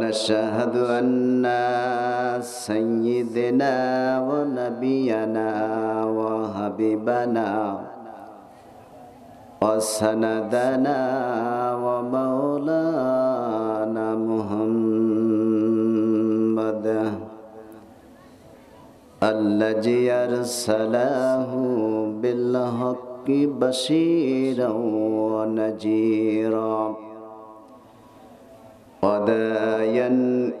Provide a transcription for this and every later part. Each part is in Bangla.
ونشهد أن سيدنا ونبينا وحبيبنا وسندنا ومولانا محمد الذي أرسله بالحق بشيرا ونذيرا. ودايا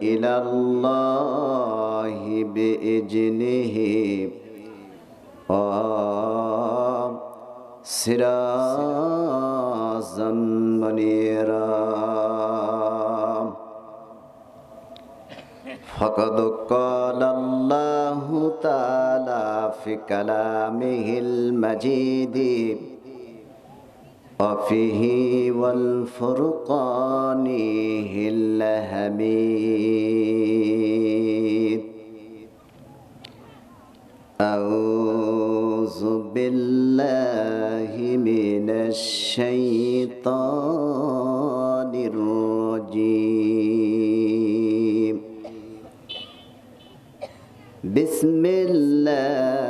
إلى الله بإذنه. سراجا منيرا. فقد قال الله تعالى في كلامه المجيد. وفيه والفرقان الحميد أعوذ بالله من الشيطان الرجيم. بسم الله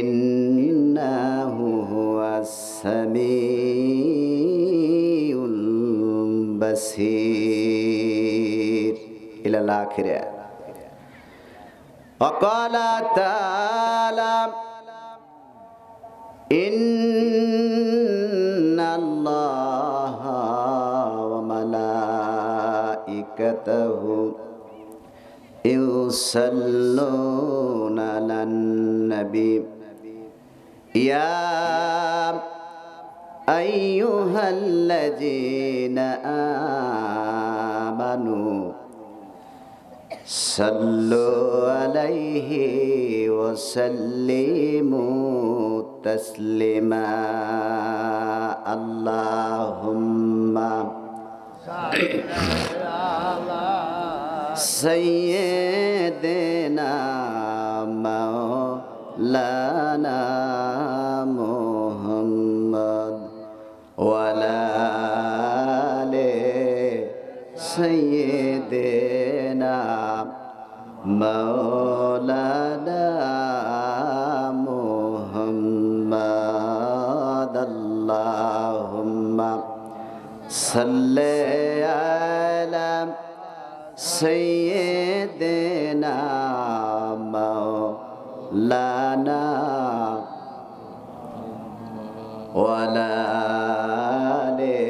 إنه هو السميع البصير. إلى الآخرة. وقال تعالى إن الله وملائكته يصلون على النبي. يا أيها الذين آمنوا صلوا عليه وسلموا تسليما. اللهم سيدنا مولانا মাওলানা মোহাম্মদ ওয়ালালে সৈয়দেনা মাওলানা মোহাম্মদ আল্লাহুম্মা সাল্লি আলা সৈয়দ ওয়ালা আলে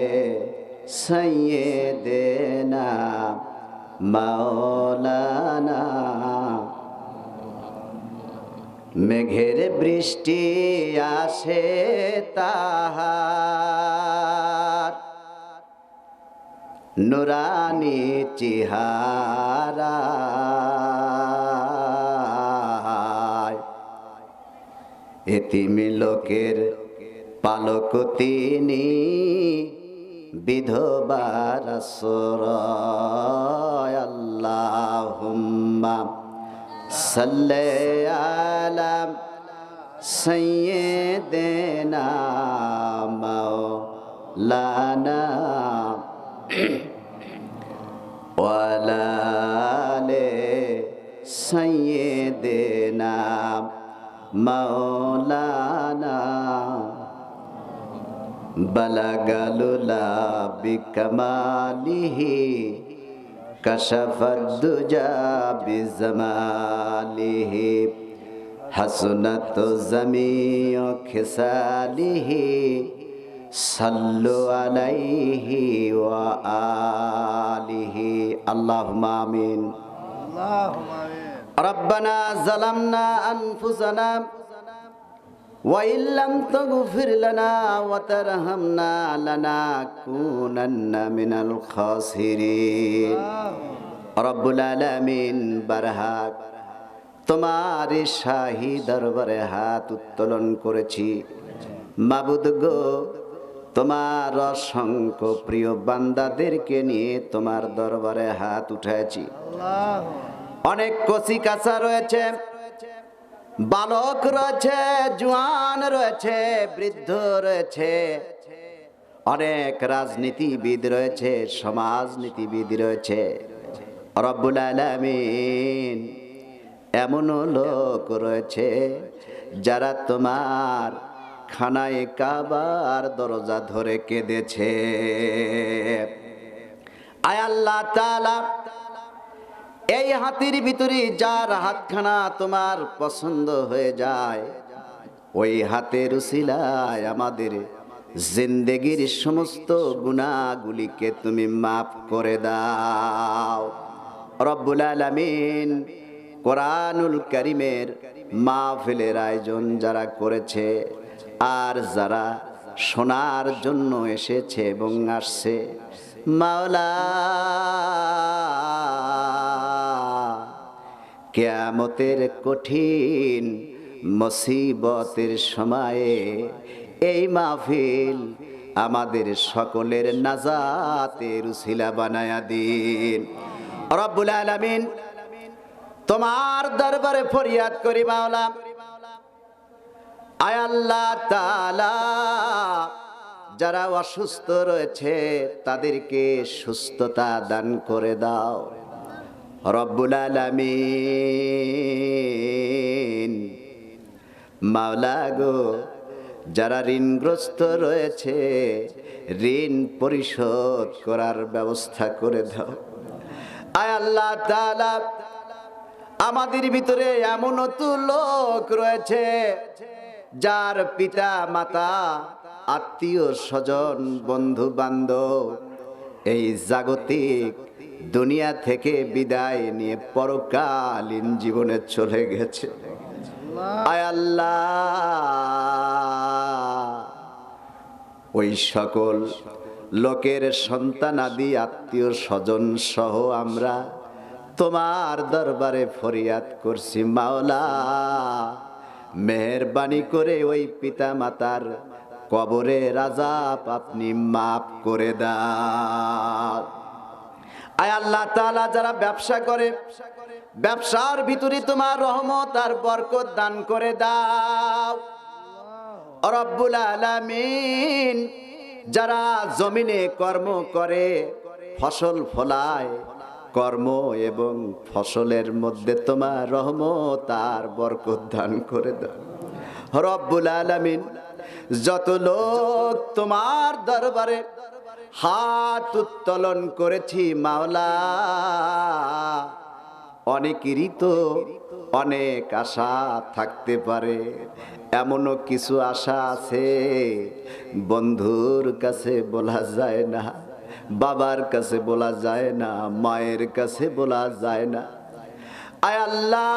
সাইয়েদেনা মাওলানা। মেঘের বৃষ্টি আসে তাহার নুরানি চিহারা এতিমি লোকের পালক তিনি বিধবার আল্লাহুম্মা সাল্লি আলা সাইয়্যিদিনা মাওলানা ওয়ালা আলি সাইয়্যিদিনা بلغ لولا بكماله كشف الدجى بزماله حسنت جميع خصاله صلوا عليه وآله اللهم آمين اللهم آمين ربنا ظلمنا أنفسنا ওয়াইল্লাম তো গুফির লানা ওয়াতার হামনা লানা কুনান্না মিনাল খাসিরিন রব্বুল আলামিন বারহাক তোমার শাহী দরবারে হাত উত্তোলন করেছি। মাবুদ গো, তোমার অসংখ্য প্রিয় বান্দাদেরকে নিয়ে তোমার দরবারে হাত উঠেছি অনেক কচি কাঁচা রয়েছে। বালক রয়েছে, জোয়ান রয়েছে, বৃদ্ধ রয়েছে। অনেক রাজনীতিবিদ রয়েছে, সমাজনীতিবিদ রয়েছে। রব্বুল আলামিন এমনও লোক রয়েছে যারা তোমার খানায় কাবার দরজা ধরে কেঁদেছে। আয় আল্লাহ এই হাতির ভিতরে যার হাতখানা তোমার পছন্দ হয়ে যায়, ওই হাতের উসিলায় আমাদের জিন্দেগির সমস্ত গুণাগুলিকে তুমি মাফ করে দাও। রব্বুল আলামিন কোরআনুল করিমের মাহফিলের আয়োজন যারা করেছে আর যারা শোনার জন্য এসেছে এবং আসছে, মাওলা কেয়ামতের কঠিন মুসিবতের সময়ে এই মাহফিল আমাদের সকলের নাজাতের উসিলা বানায়া দিন। রব্বুল আলামিন তোমার দরবারে ফরিয়াদ করি মাওলা। আয় আল্লাহ তাআলা, যারা অসুস্থ রয়েছে তাদেরকে সুস্থতা দান করে দাও। রব্বুল আলামিন। মাওলা গো, যারা ঋণগ্রস্ত রয়েছে, ঋণ পরিশোধ করার ব্যবস্থা করে দাও। আয় আল্লাহ তাআলা, আমাদের ভিতরে এমন তো লোক রয়েছে, যার পিতা, মাতা, আত্মীয় স্বজন বন্ধু বান্ধব এই জাগতিক দুনিয়া থেকে বিদায় নিয়ে পরকালীন জীবনে চলে গেছে। আয় আল্লাহ। ওই সকল লোকের সন্তানাদি আত্মীয় স্বজন সহ আমরা তোমার দরবারে ফরিয়াদ করছি, মাওলা। মেহরবানি করে ওই পিতা মাতার কবরে রাজাপ আপনি মাফ করে দাও। আয় আল্লাহ তাআলা যারা ব্যবসা করে, ব্যবসার ভিতরে তোমার রহমত আর বরকত দান করে দাও। রব্বুল আলামিন যারা জমিনে কর্ম করে, ফসল ফলায়, কর্ম এবং ফসলের মধ্যে তোমার রহমত আর বরকত দান করে দাও। রব্বুল আলামিন, যত লোক তোমার দরবারে হাত উত্তোলন করেছি মাওলা। অনেকেরই তো অনেক আশা থাকতে পারে, এমনও কিছু আশা আছে। বন্ধুর কাছে বলা যায় না, বাবার কাছে বলা যায় না, মায়ের কাছে বলা যায় না। আয় আল্লাহ,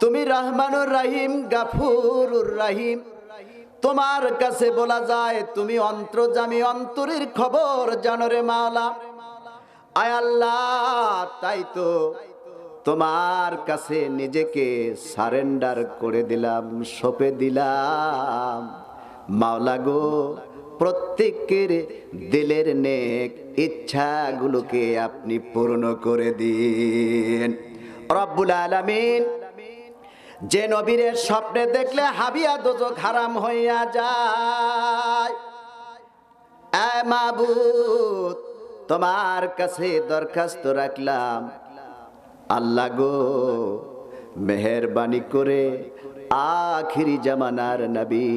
তুমি রহমানুর রাহিম, গাফুরুর রাহিম তোমার কাছে বলা যায়, তুমি অন্তর্জামী অন্তরের খবর জানো রে মাওলা। আয় আল্লাহ, তাই তো তোমার কাছে নিজেকে সারেন্ডার করে দিলাম, সঁপে দিলাম। মাওলা গো, প্রত্যেকের দিলের নেক ইচ্ছাগুলোকে আপনি পূর্ণ করে দিন। রব্বুল আলামিন যে নবীরের স্বপ্নে দেখলে হাবিয়া দোজক হারাম হইয়া যায়। তোমার কাছে দরখাস্ত রাখলাম। আল্লাহ গো, মেহরবানি করে আখিরি জামানার নবী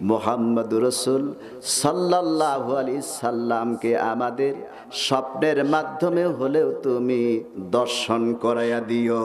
মোহাম্মদ রসুল সাল্লাল্লাহু আলি সাল্লামকে আমাদের স্বপ্নের মাধ্যমে হলেও তুমি দর্শন করাইয়া দিও।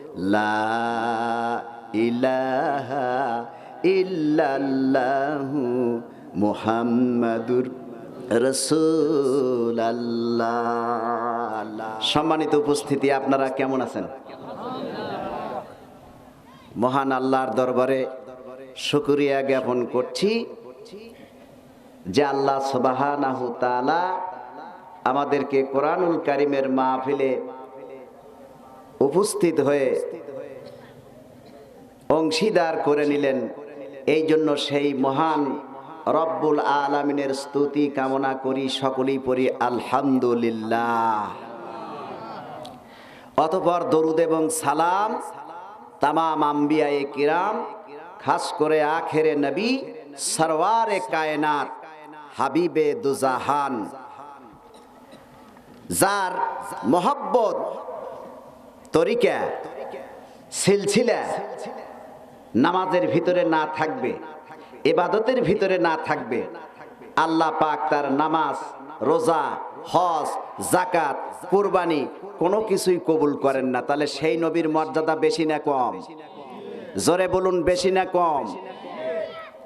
লা ইলাহা ইল্লাল্লাহু মুহাম্মাদুর সম্মানিত উপস্থিতি, আপনারা কেমন আছেন? মহান আল্লাহর দরবারে শুকরিয়া জ্ঞাপন করছি যে আল্লাহ তাআলা আমাদেরকে কোরআনুল কারিমের মাহফিলে উপস্থিত হয়ে অংশীদার করে নিলেন। এই জন্য সেই মহান রব্বুল আলমিনের স্তুতি কামনা করি, সকলেই পড়ি আলহামদুলিল্লাহ। অতপর দরুদ এবং সালাম তামাম আম্বিয়ায়ে কিরাম, খাস করে আখেরে নবী, সরওয়ারে কায়নাত, হাবিবে দুজাহান। যার মোহব্বত তরিকা, সিলসিলা নামাজের ভিতরে না থাকবে এবাদতের ভিতরে না থাকবে। আল্লাহ পাক তার নামাজ, রোজা, হজ জাকাত কুরবানি কোনো কিছুই কবুল করেন না। তাহলে সেই নবীর মর্যাদা বেশি না কম? জোরে বলুন, বেশি না কম?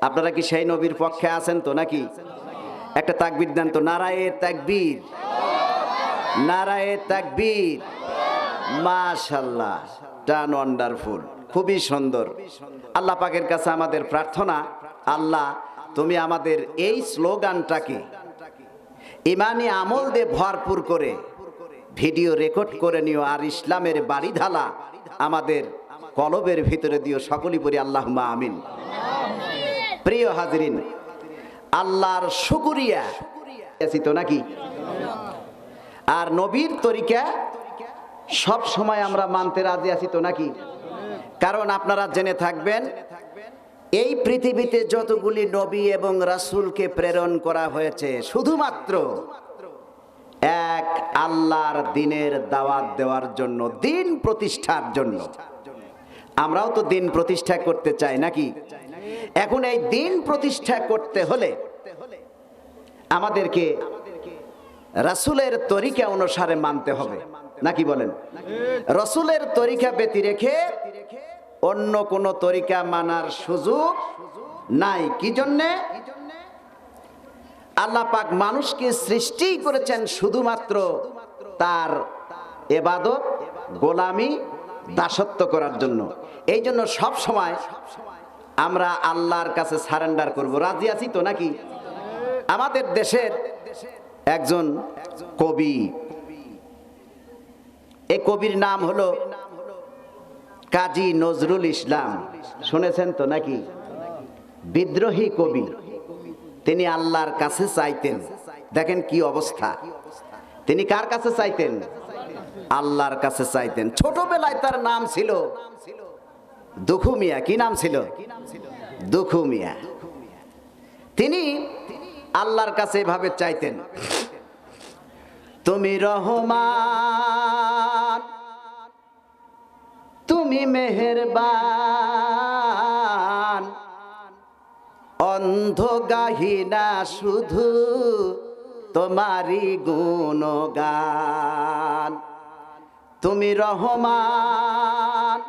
আপনারা কি সেই নবীর পক্ষে আছেন তো নাকি? একটা তাকবির দেন তো, নারায়ে তাকবীর। নারায়ে তাকবীর। মাশাল্লাহ টান ওয়ান্ডারফুল খুবই সুন্দর। আল্লাহ পাকের কাছে আমাদের প্রার্থনা, আল্লাহ, তুমি আমাদের এই স্লোগানটাকে ইমানি আমল দিয়ে ভরপুর করে ভিডিও রেকর্ড করে নিও আর ইসলামের বাড়ি ঢালা আমাদের কলবের ভিতরে দিও, সকলই পরি আল্লাহ আমিন। প্রিয় হাজরিন, আল্লাহর শুকুরিয়া। তো নাকি? আর নবীর তরিকা সব সময় আমরা মানতে রাজি আছি তো নাকি? কারণ আপনারা জেনে থাকবেন, এই পৃথিবীতে যতগুলি নবী এবং রাসূলকে প্রেরণ করা হয়েছে, শুধুমাত্র এক আল্লাহর দিনের দাওয়াত দেওয়ার জন্য, দিন প্রতিষ্ঠার জন্য। আমরাও তো দিন প্রতিষ্ঠা করতে চাই নাকি? এখন এই দিন প্রতিষ্ঠা করতে হলে আমাদেরকে রাসূলের তরিকা অনুসারে মানতে হবে। নাকি বলেন? রসুলের তরিকা ব্যতি রেখে অন্য কোন তরিকা মানার সুযোগ নাই। কি জন্যে? আল্লাহ পাক মানুষকে সৃষ্টি করেছেন শুধুমাত্র তার এবাদত, গোলামি, দাসত্ব করার জন্য। এই জন্য সব সময় আমরা আল্লাহর কাছে সারেন্ডার করব। রাজি আছি তো নাকি? আমাদের দেশের একজন কবি এই কবির নাম হলো কাজী নজরুল ইসলাম। শুনেছেন তো নাকি? বিদ্রোহী কবি। তিনি আল্লাহর কাছে চাইতেন। দেখেন কি অবস্থা। তিনি কার কাছে চাইতেন? আল্লাহর কাছে চাইতেন। ছোটবেলায় তার নাম ছিল দুখু মিয়া কি নাম ছিল? দুখু মিয়া তিনি আল্লাহর কাছে এভাবে চাইতেন, তুমি রহমান তুমি মেহেরবান। অন্ধ গাহিনা শুধু তোমারি গুণগান। তুমি রহমান,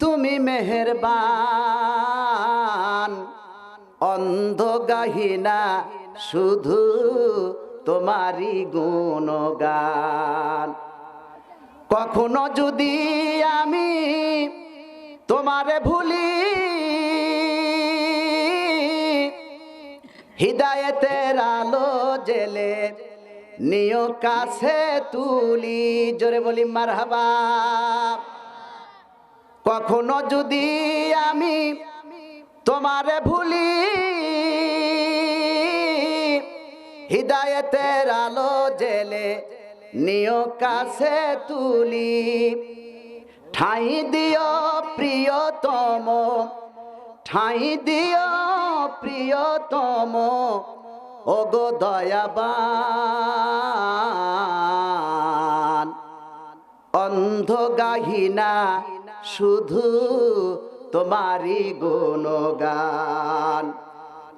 তুমি মেহেরবান। অন্ধ গাহিনা শুধু তোমারি গুণগান। কখনো যদি আমি তোমারে ভুলি, হৃদায়তের আলো জেলে নিয় কাছে তুলি। জোরে বলি, মারহাবা। কখনো যদি আমি তোমারে ভুলি, হৃদায়তের আলো জেলে নিয় কাছে তুলি, ঠাই দিও প্রিয়তম, ঠাই দিও প্রিয়তম, ওগো দয়াবান। অন্ধ গাহিনা শুধু তোমারি গুণগান,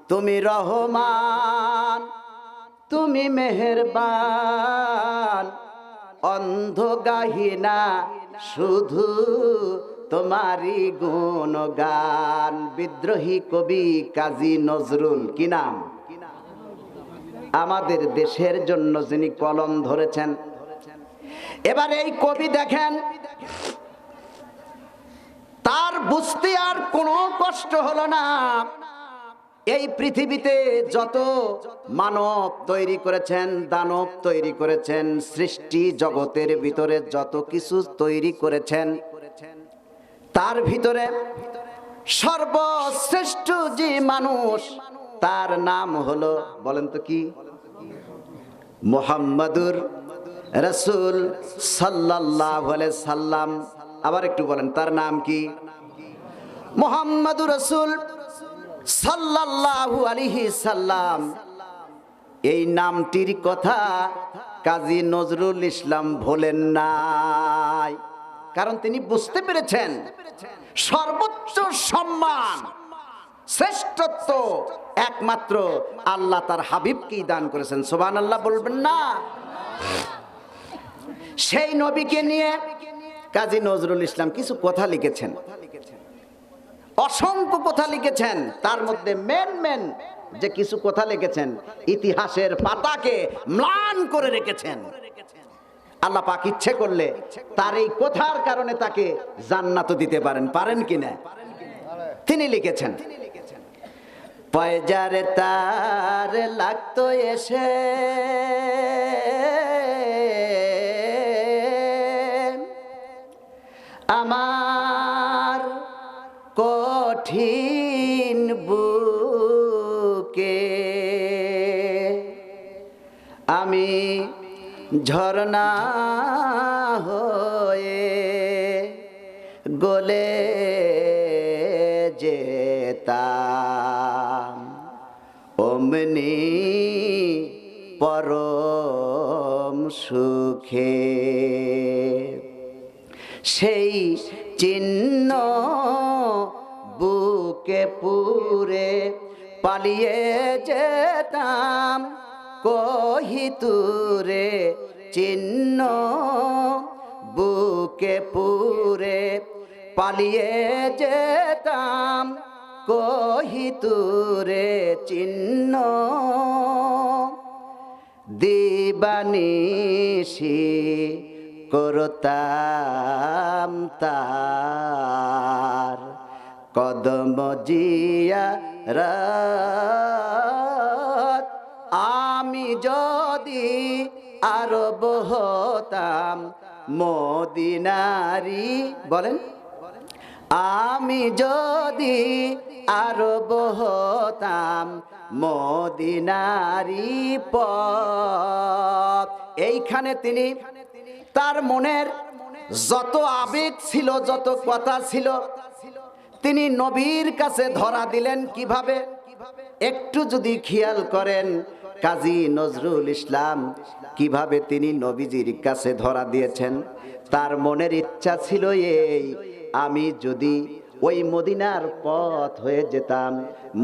তুমি রহমান। তুমি মেহেরবান। অন্ধ গাহিনা শুধু তোমারি গুণগান। বিদ্রোহী কবি কাজী নজরুল, কি নাম? আমাদের দেশের জন্য যিনি কলম ধরেছেন। এবার এই কবি দেখেন, তার বুঝতে আর কোনো কষ্ট হলো না। এই পৃথিবীতে যত মানব তৈরি করেছেন, দানব তৈরি করেছেন, সৃষ্টি জগতের ভিতরে যত কিছু তৈরি করেছেন, তার ভিতরে সর্বশ্রেষ্ঠ যে মানুষ, তার নাম হলো, বলেন তো কি? মোহাম্মদুর রসুল সাল্লাহ সাল্লাম। আবার একটু বলেন, তার নাম কি? মোহাম্মদুর রসুল সাল্লাল্লাহু আলাইহি সাল্লাম। এই নামটির কথা কাজী নজরুল ইসলাম ভোলেন নাই। কারণ তিনি বুঝতে পেরেছেন, সর্বোচ্চ সম্মান, শ্রেষ্ঠত্ব একমাত্র আল্লাহ তার হাবিবকেই দান করেছেন। সোবান আল্লাহ বলবেন না। সেই নবীকে নিয়ে কাজী নজরুল ইসলাম কিছু কথা লিখেছেন। অসংখ্য কথা লিখেছেন। তার মধ্যে মেন মেন যে কিছু কথা লিখেছেন, ইতিহাসের পাতাকে ম্লান করে রেখেছেন। আল্লাহ পাক ইচ্ছে করলে তার এই কথার কারণে তাকে জান্নাত দিতে পারেন পারেন কিনা তিনি লিখেছেন, পয়জারে তার লাগতো এসে ঝর্ণা হয়ে গলে যেতাম। অমনি পরম সুখে সেই চিহ্ন বুকে পুরে পালিয়ে যেতাম। কহিতুরে চিহ্ন বুকে পুরে পালিয়ে যেতাম। কহিতুরে চিহ্ন দিবানিসি করতাম তার। কদম জিয়া রাত আমি যদি আরব হতাম মদিনারি, বলেন। আমি যদি আরব হতাম মদিনারি পথ। এইখানে তিনি তার মনের যত আবেগ ছিল, যত কথা ছিল, তিনি নবীর কাছে ধরা দিলেন কীভাবে? একটু যদি খেয়াল করেন কাজী নজরুল ইসলাম, কীভাবে তিনি নবীজির কাছে ধরা দিয়েছেন? তার মনের ইচ্ছা ছিল এই, আমি যদি ওই মদিনার পথ হয়ে যেতাম,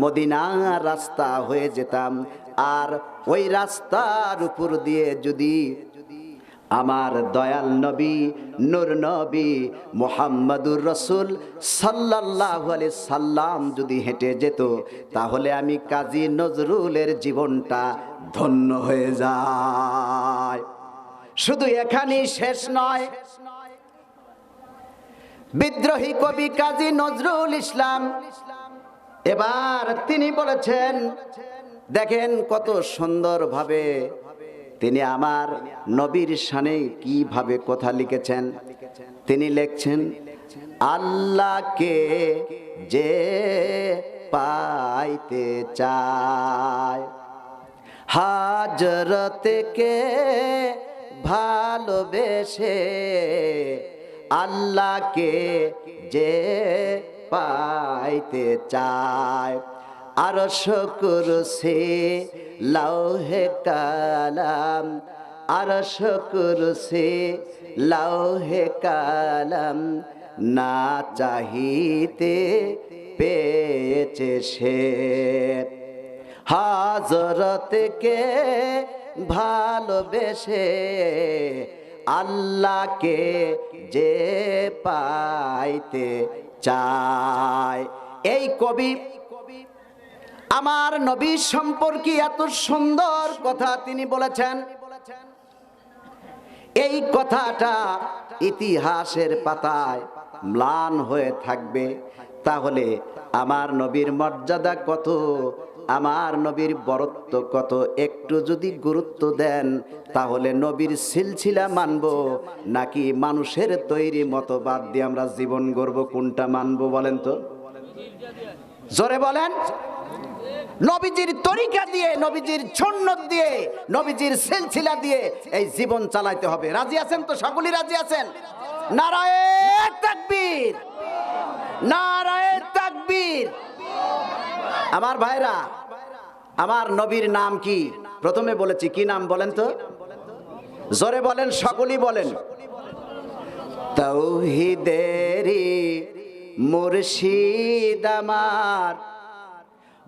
মদিনার রাস্তা হয়ে যেতাম, আর ওই রাস্তার উপর দিয়ে যদি আমার দয়াল নবী, নূর নবী মোহাম্মদুর রসুল সাল্লাহ আলি সাল্লাম যদি হেঁটে যেত, তাহলে আমি কাজী নজরুলের জীবনটা ধন্য হয়ে যায়। শুধু এখানেই শেষ নয়, বিদ্রোহী কবি কাজী নজরুল ইসলাম, এবার তিনি বলেছেন, দেখেন কত সুন্দরভাবে তিনি আমার নবীর শানে কীভাবে কথা লিখেছেন? তিনি লিখছেন, আল্লাহকে যে পাইতে চায় হাজরতকে ভালোবেসে, আল্লাহকে যে পাইতে চায়। আর শকুর সে লৌহে কালাম, আর শকুর সে লৌহে কালাম, না চাহিতে পেয়েছে সে। হাজরতকে ভালোবেসে আল্লাহকে যে পাইতে চায়। এই কবি আমার নবী সম্পর্কে এত সুন্দর কথা তিনি বলেছেন। এই কথাটা ইতিহাসের পাতায় ম্লান হয়ে থাকবে। তাহলে আমার নবীর মর্যাদা কত? আমার নবীর বরত্ব কত? একটু যদি গুরুত্ব দেন, তাহলে নবীর সিলসিলা মানব, নাকি মানুষের তৈরি মতবাদ দিয়ে আমরা জীবন গর্ব কোনটা মানব বলেন তো? জোরে বলেন। নবীজির তরিকা দিয়ে, নবীজির সন্ন্যত দিয়ে, নবীজির সিলসিলা দিয়ে এই জীবন চালাইতে হবে। রাজি আছেন তো সকলেই রাজি আছেন? নারায়ণ তাকবীর। নারায়ে তাকবীর। আমার ভাইরা, আমার নবীর নাম কি? প্রথমে বলেছি, কি নাম বলেন তো? জোরে বলেন, সকলেই বলেন। তৌহিদেরি মুর্শিদ আমার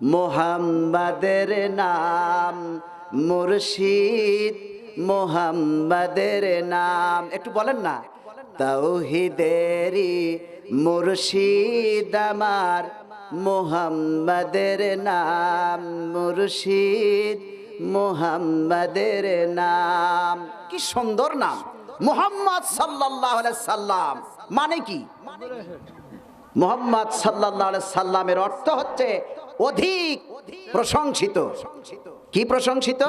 মোহাম্মদের নাম, মুর্শিদ মোহাম্মদের নাম। একটু বলেন না। তৌহিদেরি মুর্শিদ আমার, মোহাম্মদের নাম, মুর্শিদ মোহাম্মদের নাম। কি সুন্দর নাম। মোহাম্মদ আলাইহি সাল্লাম। মানে কি? মোহাম্মদ সাল্লাল্লাহু সাল্লামের অর্থ হচ্ছে অধিক প্রশংসিত। কি প্রশংসিত?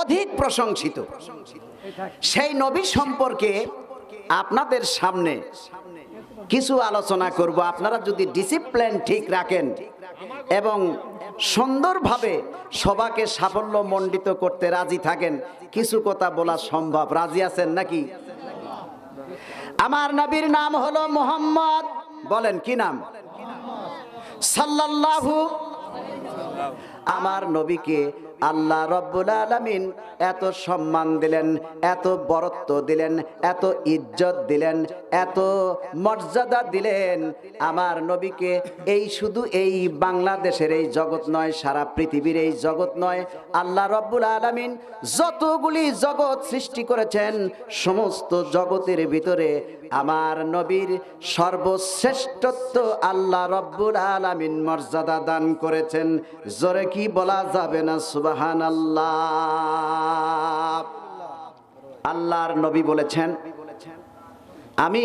অধিক প্রশংসিত। সেই নবী সম্পর্কে আপনাদের সামনে কিছু আলোচনা করব। আপনারা যদি ডিসিপ্লিন ঠিক রাখেন এবং সুন্দরভাবে সবাকে সাফল্য মণ্ডিত করতে রাজি থাকেন, কিছু কথা বলা সম্ভব। রাজি আছেন নাকি? আমার নবীর নাম হলো মোহাম্মদ। বলেন, কি নাম? সাল্লাল্লাহু আমার নবীকে আল্লাহ রব্বুল আলামিন এত সম্মান দিলেন, এত বরত্ব দিলেন, এত ইজ্জত দিলেন, এত মর্যাদা দিলেন। আমার নবীকে এই শুধু এই বাংলাদেশের এই জগৎ নয়, সারা পৃথিবীর এই জগৎ নয়, আল্লাহ রব্বুল আলামিন যতগুলি জগৎ সৃষ্টি করেছেন, সমস্ত জগতের ভিতরে আমার নবীর সর্বশ্রেষ্ঠত্ব আল্লাহ রব্বুল আলামিন মর্যাদা দান করেছেন। জোরে কি বলা যাবে না? সুবাহান আল্লাহ আল্লাহর নবী বলেছেন, আমি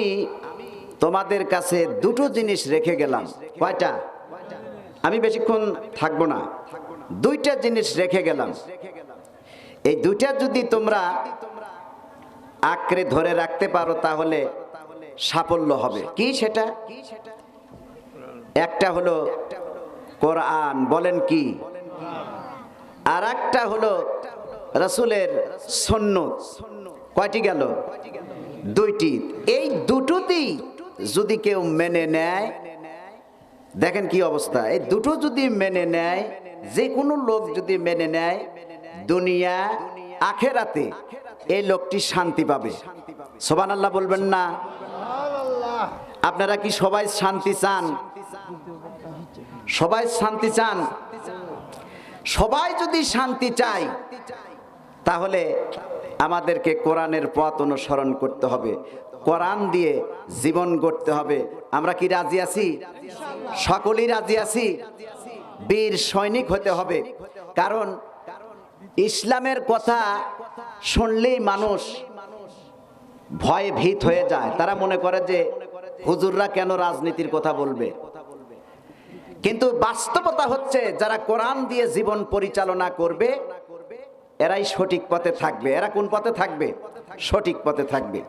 তোমাদের কাছে দুটো জিনিস রেখে গেলাম। কয়টা? আমি বেশিক্ষণ থাকব না। দুইটা জিনিস রেখে গেলাম। এই দুইটা যদি তোমরা আঁকড়ে ধরে রাখতে পারো, তাহলে সাফল্য হবে। কি সেটা? একটা হলো কোরআন। বলেন কি? আর একটা হলো রসুলের সন্ন্যত। কয়টি গেল? দুইটি। এই দুটোতেই যদি কেউ মেনে নেয়, দেখেন কি অবস্থা। এই দুটো যদি মেনে নেয় যে কোনো লোক যদি মেনে নেয়, দুনিয়া, আখেরাতে এই লোকটি শান্তি পাবে। সোবান আল্লাহ বলবেন না? আপনারা কি সবাই শান্তি চান? সবাই শান্তি চান? সবাই যদি শান্তি চাই তাহলে আমাদেরকে কোরআনের পথ অনুসরণ করতে হবে। কোরআন দিয়ে জীবন গড়তে হবে। আমরা কি রাজি আছি? সকলেই রাজি আছি? বীর সৈনিক হতে হবে। কারণ ইসলামের কথা শুনলেই মানুষ ভয়ে ভীত হয়ে যায়। তারা মনে করে যে হুজুররা কেন রাজনীতির কথা বলবে? কিন্তু বাস্তবতা হচ্ছে যারা কোরআন দিয়ে জীবন পরিচালনা করবে, এরাই সঠিক পথে থাকবে। এরা কোন পথে থাকবে? সঠিক পথে থাকবে।